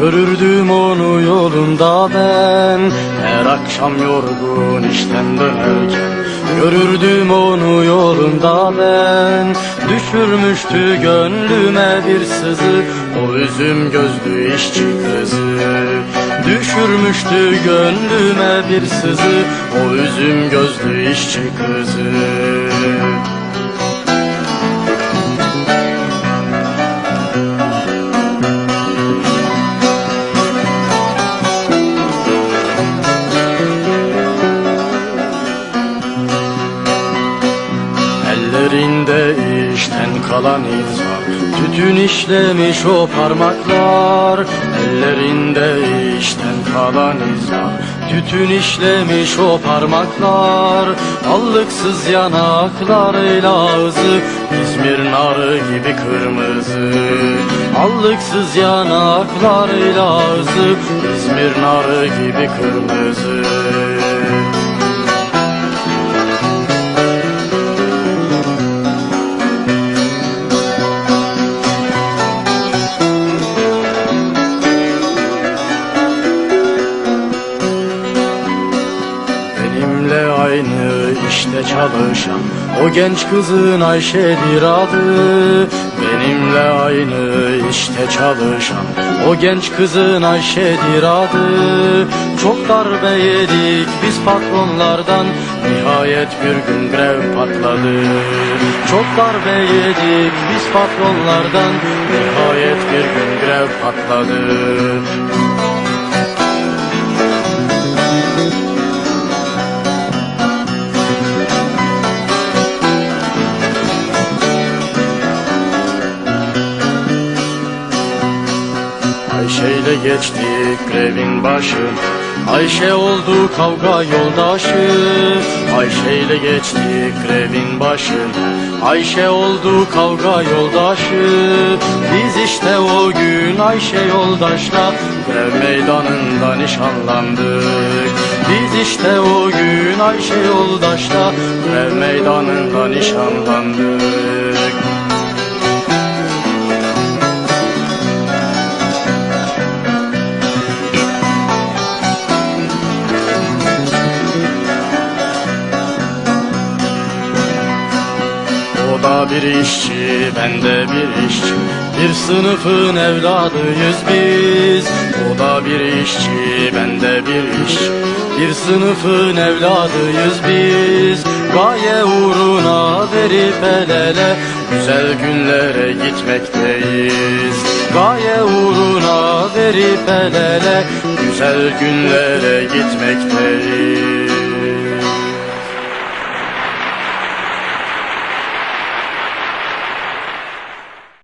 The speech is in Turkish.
Görürdüm onu yolunda ben. Her akşam yorgun işten dönerken. Görürdüm onu yolunda ben. Düşürmüştü gönlüme bir sızı. O üzüm gözlü işçi kızı. Düşürmüştü gönlüme bir sızı. O üzüm gözlü işçi kızı kalan izar Tütün işlemiş o parmaklar Ellerinde işten kalan izar Tütün işlemiş o parmaklar Allıksız yanaklarıyla ağzı İzmir narı gibi kırmızı. Allıksız yanaklarıyla ağzı İzmir narı gibi kırmızı Benimle aynı işte çalışan O genç kızın Ayşe'dir adı. Benimle aynı işte çalışan O genç kızın Ayşe'dir adı. Çok darbe yedik biz patronlardan Nihayet bir gün grev patladı. Çok darbe yedik biz patronlardan Nihayet bir gün grev patladı Ayşe'yle geçtik grevin başı. Ayşe oldu kavga yoldaşı. Ayşe'yle geçtik grevin başı. Ayşe oldu kavga yoldaşı. Biz işte o gün Ayşe yoldaşla Grev meydanında nişanlandık. Biz işte o gün Ayşe yoldaşla Grev meydanında nişanlandık Da bir işçi, ben de bir işçi. Bir sınıfın evladıyız biz. O da bir işçi, ben de bir işçi. Bir sınıfın evladıyız biz. Gaye uğruna verip el ele Güzel günlere gitmekteyiz. Gaye uğruna verip el ele Güzel günlere gitmekteyiz